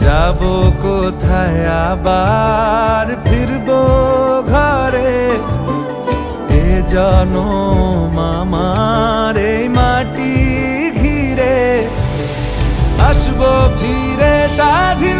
যাব কোথায় আবার? ফিরব ঘরে। এ জনম আমার এই মাটি ঘিরে। আসব ফিরে হয়ে